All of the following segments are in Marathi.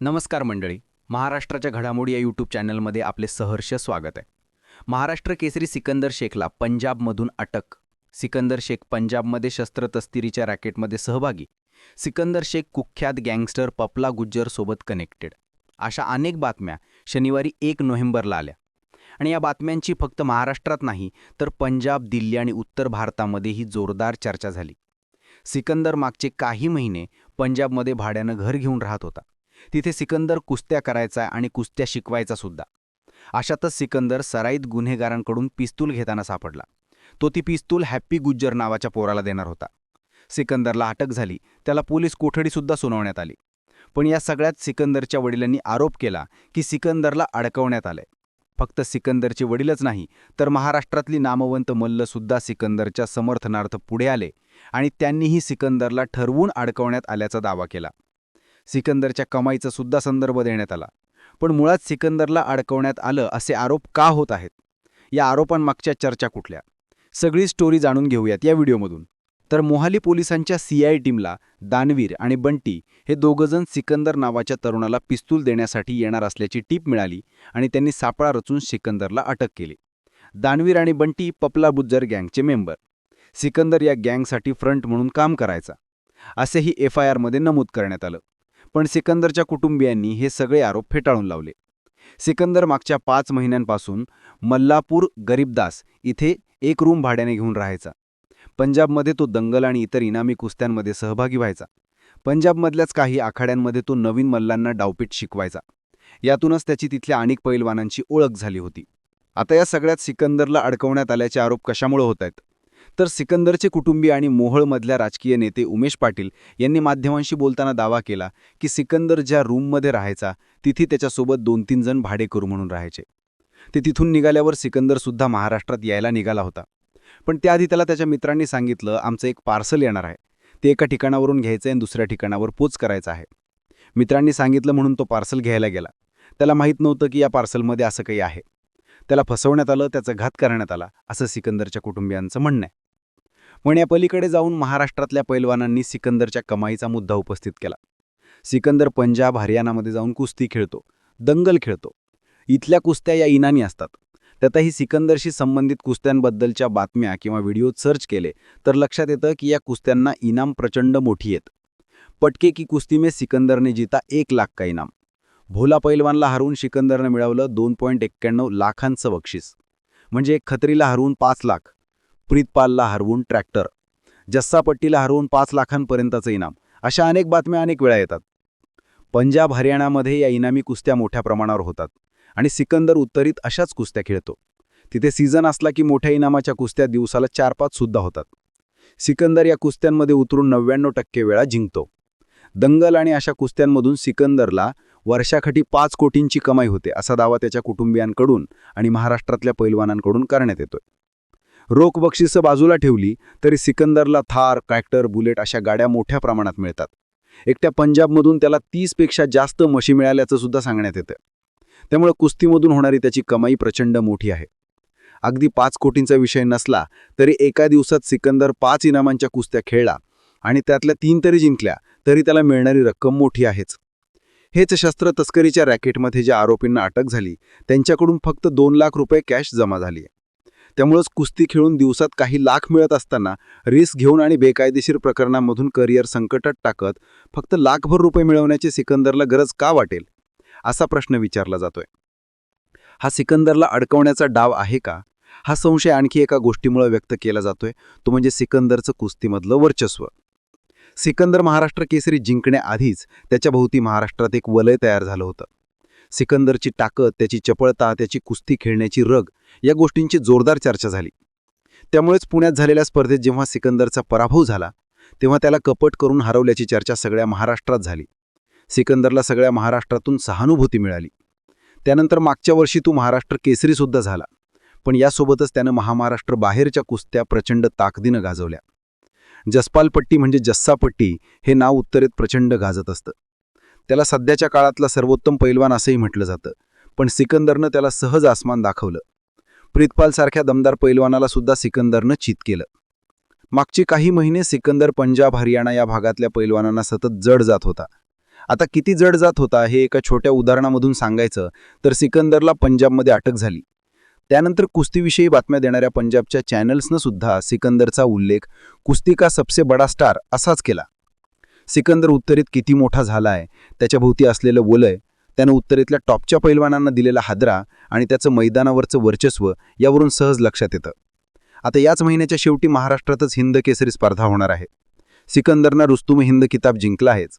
नमस्कार मंडळी. महाराष्ट्राच्या घडामोडी या यूट्यूब चॅनलमध्ये आपले सहर्ष स्वागत आहे. महाराष्ट्र केसरी सिकंदर शेखला पंजाबमधून अटक. सिकंदर शेख पंजाबमध्ये शस्त्रतस्तिरीच्या रॅकेटमध्ये सहभागी. सिकंदर शेख कुख्यात गँगस्टर पपला गुज्जरसोबत कनेक्टेड अशा अनेक बातम्या शनिवारी एक नोव्हेंबरला आल्या. आणि या बातम्यांची फक्त महाराष्ट्रात नाही तर पंजाब दिल्ली आणि उत्तर भारतामध्येही जोरदार चर्चा झाली. सिकंदर मागचे काही महिने पंजाबमध्ये भाड्यानं घर घेऊन राहत होता. तिथे सिकंदर कुस्त्या करायचा आणि कुस्त्या शिकवायचा सुद्धा. अशातच सिकंदर सराईत गुन्हेगारांकडून पिस्तूल घेताना सापडला. तो ती पिस्तूल हॅप्पी गुज्जर नावाच्या पोराला देणार होता. सिकंदरला अटक झाली. त्याला पोलीस कोठडीसुद्धा सुनावण्यात आली. पण या सगळ्यात सिकंदरच्या वडिलांनी आरोप केला की सिकंदरला अडकवण्यात आलंय. फक्त सिकंदरचे वडीलच नाही तर महाराष्ट्रातली नामवंत मल्लसुद्धा सिकंदरच्या समर्थनार्थ पुढे आले आणि त्यांनीही सिकंदरला ठरवून अडकवण्यात आल्याचा दावा केला. सिकंदरच्या कमाईचा सुद्धा संदर्भ देण्यात आला. पण मुळात सिकंदरला अडकवण्यात आलं असे आरोप का होत आहेत? या आरोपांमागच्या चर्चा कुठल्या? सगळी स्टोरी जाणून घेऊयात या व्हिडिओमधून. तर मोहाली पोलिसांच्या सीआय टीमला दानवीर आणि बंटी हे दोघंजण सिकंदर नावाच्या तरुणाला पिस्तूल देण्यासाठी येणार असल्याची टीप मिळाली आणि त्यांनी सापळा रचून सिकंदरला अटक केली. दानवीर आणि बंटी पपला बुज्जर गँगचे मेंबर. सिकंदर या गँगसाठी फ्रंट म्हणून काम करायचा. असेही एफ आय आरमध्ये नमूद करण्यात आलं. पण सिकंदरच्या कुटुंबियांनी हे सगळे आरोप फेटाळून लावले. सिकंदर मागच्या पाच महिन्यांपासून मल्लापूर गरीबदास इथे एक रूम भाड्याने घेऊन राहायचा. पंजाबमध्ये तो दंगल आणि इतर इनामी कुस्त्यांमध्ये सहभागी व्हायचा. पंजाबमधल्याच काही आखाड्यांमध्ये तो नवीन मल्लांना डावपीट शिकवायचा. यातूनच त्याची तिथल्या अनेक पैलवानांची ओळख झाली होती. आता या सगळ्यात सिकंदरला अडकवण्यात आल्याचे आरोप कशामुळे होत आहेत तर सिकंदरचे कुटुंबी आणि मोहळमधल्या राजकीय नेते उमेश पाटील यांनी माध्यमांशी बोलताना दावा केला की सिकंदर ज्या रूममध्ये राहायचा तिथे त्याच्यासोबत दोन तीन जण भाडे करू म्हणून राहायचे. ते तिथून निघाल्यावर सिकंदरसुद्धा महाराष्ट्रात यायला निघाला होता. पण त्याआधी त्याला त्याच्या मित्रांनी सांगितलं आमचं एक पार्सल येणार आहे. ते एका ठिकाणावरून घ्यायचं आणि दुसऱ्या ठिकाणावर पोच करायचं आहे. मित्रांनी सांगितलं म्हणून तो पार्सल घ्यायला गेला. त्याला माहीत नव्हतं की या पार्सलमध्ये असं काही आहे. त्याला फसवण्यात आलं त्याचा घात करण्यात आला असं सिकंदरच्या कुटुंबियांचं म्हणणं आहे. पण या पलीकडे जाऊन महाराष्ट्रातल्या पैलवानांनी सिकंदरच्या कमाईचा मुद्दा उपस्थित केला. सिकंदर पंजाब हरियाणामध्ये जाऊन कुस्ती खेळतो दंगल खेळतो. इथल्या कुस्त्या या इनानी असतात. त्यातही सिकंदरशी संबंधित कुस्त्यांबद्दलच्या बातम्या किंवा व्हिडिओ सर्च केले तर लक्षात येतं की या कुस्त्यांना इनाम प्रचंड मोठी आहेत. पटके की कुस्ती में सिकंदरने जिता एक लाख का इनाम. भोला पैलवानला हरवून सिकंदरनं मिळवलं दोन पॉईंट एक्क्याण्णव लाखांचं बक्षीस. म्हणजे एक खत्रीला हरवून पाच लाख. प्रीतपालला हरवून ट्रॅक्टर. जस्सापट्टीला हरवून पाच लाखांपर्यंतचं इनाम. अशा अनेक बातम्या अनेक वेळा येतात. पंजाब हरियाणामध्ये या इनामी कुस्त्या मोठ्या प्रमाणावर होतात आणि सिकंदर उत्तरीत अशाच कुस्त्या खेळतो. तिथे सीझन असला की मोठ्या इनामाच्या कुस्त्या दिवसाला चार पाच सुद्धा होतात. सिकंदर या कुस्त्यांमध्ये उतरून नव्याण्णव टक्के वेळा जिंकतो. दंगल आणि अशा कुस्त्यांमधून सिकंदरला वर्षाखाटी पाच कोटींची कमाई होते असा दावा त्याच्या कुटुंबियांकडून आणि महाराष्ट्रातल्या पैलवानांकडून करण्यात येतोय. रोख बक्षिसं बाजूला ठेवली तरी सिकंदरला थार ट्रॅक्टर बुलेट अशा गाड्या मोठ्या प्रमाणात मिळतात. एकट्या पंजाबमधून त्याला तीसपेक्षा जास्त मशी मिळाल्याचं सुद्धा सांगण्यात येतं. त्यामुळे कुस्तीमधून होणारी त्याची कमाई प्रचंड मोठी आहे. अगदी पाच कोटींचा विषय नसला तरी एका दिवसात सिकंदर पाच इनामांच्या कुस्त्या खेळला आणि त्यातल्या तीन तरी जिंकल्या तरी त्याला मिळणारी रक्कम मोठी आहेच. हेच शस्त्र तस्करीच्या रॅकेटमध्ये ज्या आरोपींना अटक झाली त्यांच्याकडून फक्त दोन लाख रुपये कॅश जमा झाली त्यामुळंच कुस्ती खेळून दिवसात काही लाख मिळत असताना रिस्क घेऊन आणि बेकायदेशीर प्रकरणांमधून करिअर संकटात टाकत फक्त लाखभर रुपये मिळवण्याची सिकंदरला गरज का वाटेल? असा प्रश्न विचारला जातोय. हा सिकंदरला अडकवण्याचा डाव आहे का? हा संशय आणखी एका गोष्टीमुळे व्यक्त केला जातोय. तो म्हणजे सिकंदरचं कुस्तीमधलं वर्चस्व. सिकंदर महाराष्ट्र केसरी जिंकण्याआधीच त्याच्याभोवती महाराष्ट्रात एक वलय तयार झालं होतं. सिकंदरची ताकद त्याची चपळता त्याची कुस्ती खेळण्याची रग या गोष्टींची जोरदार चर्चा झाली. त्यामुळेच पुण्यात झालेल्या स्पर्धेत जेव्हा सिकंदरचा पराभव झाला तेव्हा त्याला कपट करून हरवल्याची चर्चा सगळ्या महाराष्ट्रात झाली. सिकंदरला सगळ्या महाराष्ट्रातून सहानुभूती मिळाली. त्यानंतर मागच्या वर्षी तो महाराष्ट्र केसरीसुद्धा झाला पण यासोबतच त्यानं महामहाराष्ट्र बाहेरच्या कुस्त्या प्रचंड ताकदीनं गाजवल्या. जसपालपट्टी म्हणजे जस्सापट्टी हे नाव उत्तरेत प्रचंड गाजत असतं. त्याला सध्याच्या काळातला सर्वोत्तम पैलवान असंही म्हटलं जातं. पण सिकंदरनं त्याला सहज आसमान दाखवलं. प्रितपालसारख्या दमदार पैलवानाला सुद्धा सिकंदरनं चित केलं. मागचे काही महिने सिकंदर पंजाब हरियाणा या भागातल्या पैलवानांना सतत जड जात होता. आता किती जड जात होता हे एका छोट्या उदाहरणामधून सांगायचं तर सिकंदरला पंजाबमध्ये अटक झाली. त्यानंतर कुस्तीविषयी बातम्या देणाऱ्या पंजाबच्या चॅनल्सनं सुद्धा सिकंदरचा उल्लेख कुस्ती का सबसे बडा स्टार असाच केला. सिकंदर उत्तरेत किती मोठा झाला आहे त्याच्या भोवती असलेलं वलय त्यानं उत्तरेतल्या टॉपच्या पैलवानांना दिलेला हादरा आणि त्याचं मैदानावरचं वर्चस्व यावरून सहज लक्षात येतं. आता याच महिन्याच्या शेवटी महाराष्ट्रातच हिंद केसरी स्पर्धा होणार आहे. सिकंदरनं रुस्तुम हिंद किताब जिंकला आहेच.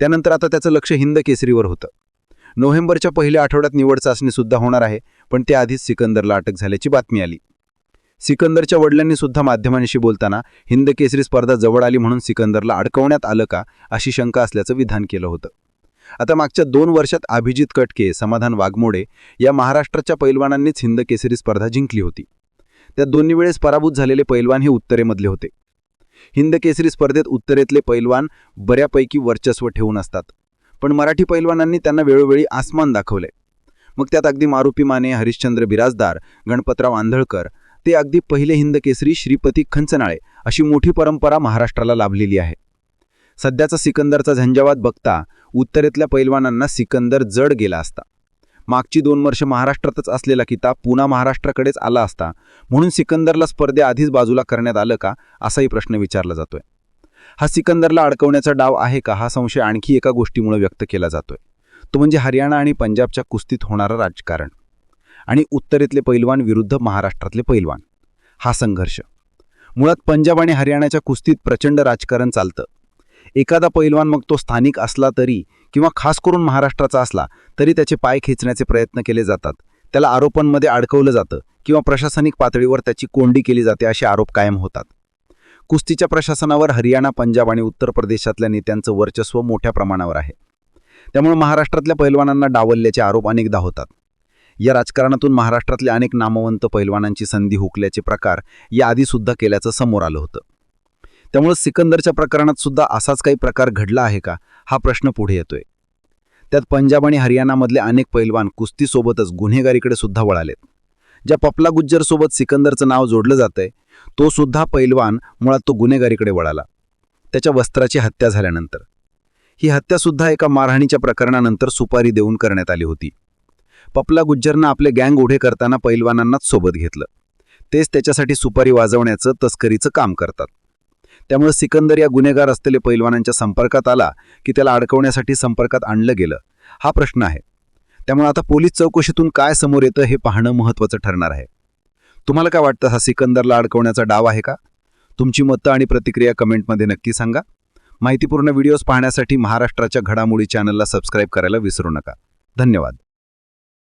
त्यानंतर आता त्याचं लक्ष हिंद केसरीवर होतं. नोव्हेंबरच्या पहिल्या आठवड्यात निवड चाचणीसुद्धा होणार आहे पण त्याआधीच सिकंदरला अटक झाल्याची बातमी आली. सिकंदरच्या वडिलांनी सुद्धा माध्यमांशी बोलताना हिंद केसरी स्पर्धा जवळ आली म्हणून सिकंदरला अडकवण्यात आलं का अशी शंका असल्याचं विधान केलं होतं. आता मागच्या दोन वर्षात अभिजित कटके समाधान वाघमोडे या महाराष्ट्राच्या पैलवानांनीच हिंद केसरी स्पर्धा जिंकली होती. त्या दोन्ही वेळेस पराभूत झालेले पैलवान हे उत्तरेमधले होते. हिंद केसरी स्पर्धेत उत्तरेतले पैलवान बऱ्यापैकी वर्चस्व ठेवून असतात. पण मराठी पैलवानांनी त्यांना वेळोवेळी आसमान दाखवले. मग त्यात अगदी मारुपी माने हरिश्चंद्र बिराजदार गणपतराव आंधळकर ते अगदी पहिले हिंद केसरी श्रीपती खंचनाळे अशी मोठी परंपरा महाराष्ट्राला लाभलेली आहे. सध्याचा सिकंदरचा झंझावात बघता उत्तरेतल्या पैलवानांना सिकंदर जड गेला असता. मागची दोन वर्ष महाराष्ट्रातच असलेला किताब पुन्हा महाराष्ट्राकडेच आला असता म्हणून सिकंदरला स्पर्धे आधीच बाजूला करण्यात आलं का असाही प्रश्न विचारला जातोय. हा सिकंदरला अडकवण्याचा डाव आहे का हा संशय आणखी एका गोष्टीमुळे व्यक्त केला जातोय. तो म्हणजे हरियाणा आणि पंजाबच्या कुस्तीत होणारं राजकारण. आणि उत्तरेतले पैलवान विरुद्ध महाराष्ट्रातले पैलवान. हा संघर्ष. मुळात पंजाब आणि हरियाणाच्या कुस्तीत प्रचंड राजकारण चालतं. एखादा पैलवान मग तो स्थानिक असला तरी किंवा खास करून महाराष्ट्राचा असला तरी त्याचे पाय खेचण्याचे प्रयत्न केले जातात. त्याला आरोपांमध्ये अडकवलं जातं किंवा प्रशासनिक पातळीवर त्याची कोंडी केली जाते असे आरोप कायम होतात. कुस्तीच्या प्रशासनावर हरियाणा पंजाब आणि उत्तर प्रदेशातल्या नेत्यांचं वर्चस्व मोठ्या प्रमाणावर आहे. त्यामुळे महाराष्ट्रातल्या पैलवानांना डावलल्याचे आरोप अनेकदा होतात. या राजकारणातून महाराष्ट्रातल्या अनेक नामवंत पैलवानांची संधी हुकल्याचे प्रकार या आधीसुद्धा केल्याचं समोर आलं होतं. त्यामुळे सिकंदरच्या प्रकरणात सुद्धा असाच काही प्रकार घडला आहे का हा प्रश्न पुढे येतोय. त्यात पंजाब आणि हरियाणामधले अनेक पैलवान कुस्तीसोबतच गुन्हेगारीकडे सुद्धा वळालेत. ज्या पपला गुज्जरसोबत सिकंदरचं नाव जोडलं जातंय तो सुद्धा पैलवान मुळात तो गुन्हेगारीकडे वळाला. त्याच्या वस्त्राची हत्या झाल्यानंतर. ही हत्यासुद्धा एका मारहाणीच्या प्रकरणानंतर सुपारी देऊन करण्यात आली होती. पपला गुज्जरनं आपले गँग उभे करताना पैलवानांनाच सोबत घेतलं. तेच त्याच्यासाठी सुपारी वाजवण्याचं तस्करीचं काम करतात. त्यामुळे सिकंदर या गुन्हेगार असलेले पैलवानांच्या संपर्कात आला की त्याला अडकवण्यासाठी संपर्कात आणलं गेलं. हा प्रश्न आहे. त्यामुळे आता पोलीस चौकशीतून काय समोर येतं हे पाहणं महत्त्वाचं ठरणार आहे. तुम्हाला काय वाटतं? हा सिकंदरला अडकवण्याचा डाव आहे का? तुमची मतं आणि प्रतिक्रिया कमेंटमध्ये नक्की सांगा. माहितीपूर्ण व्हिडिओज पाहण्यासाठी महाराष्ट्राच्या घडामोडी चॅनलला सबस्क्राईब करायला विसरू नका. धन्यवाद.